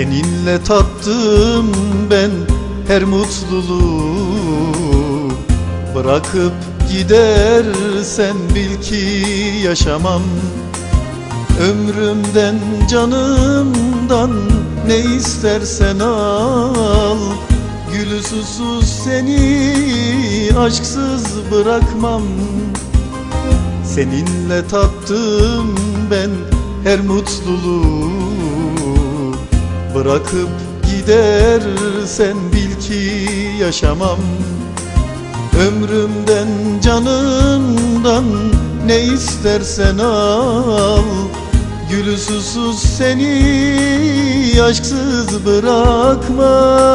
Seninle tattım ben her mutluluğu. Bırakıp gidersen bil ki yaşamam. Ömrümden canımdan ne istersen al. Gülü susuz seni aşksız bırakmam. Seninle tattım ben her mutluluğu Bırakıp gidersen bil ki yaşamam. Ömrümden canımdan ne istersen al. Gülü susuz seni aşksız bırakmam.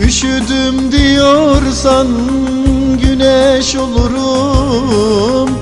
Üşüdüm diyorsan güneş olurum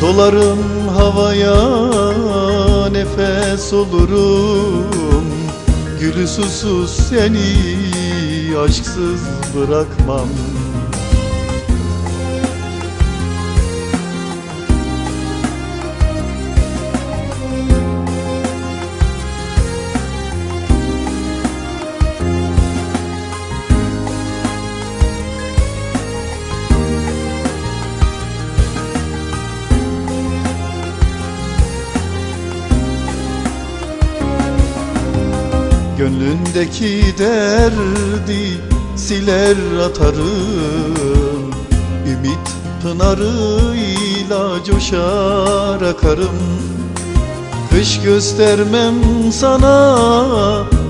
Dolarım havaya nefes olurum. Gülü susuz seni aşksız bırakmam Gönlündeki derdi siler atarım. Ümit pınarıyla coşar akarım. Kış göstermem sana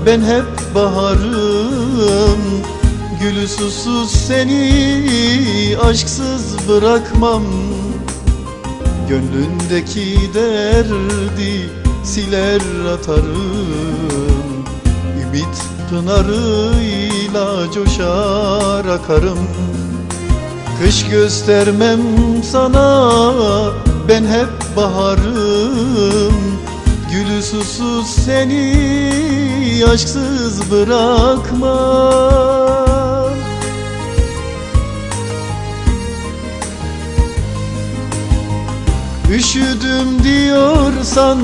ben hep baharım. Gülü susuz seni aşksız bırakmam. Gönlündeki derdi siler atarım Ümit pınarıyla coşar akarım. Kış göstermem sana ben hep baharım. Gülü susuz seni aşksız bırakmam Üşüdüm diyorsan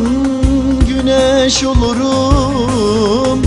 güneş olurum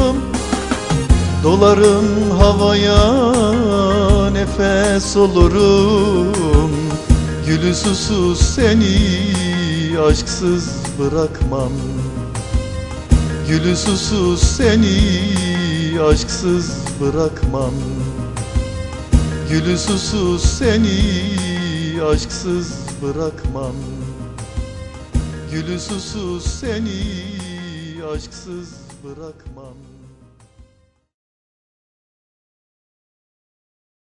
Dolarım havaya nefes olurum. Gülü susuz seni aşksız bırakmam. Gülü susuz seni aşksız bırakmam. Gülü susuz seni aşksız bırakmam. Gülü susuz seni aşksız bırakmam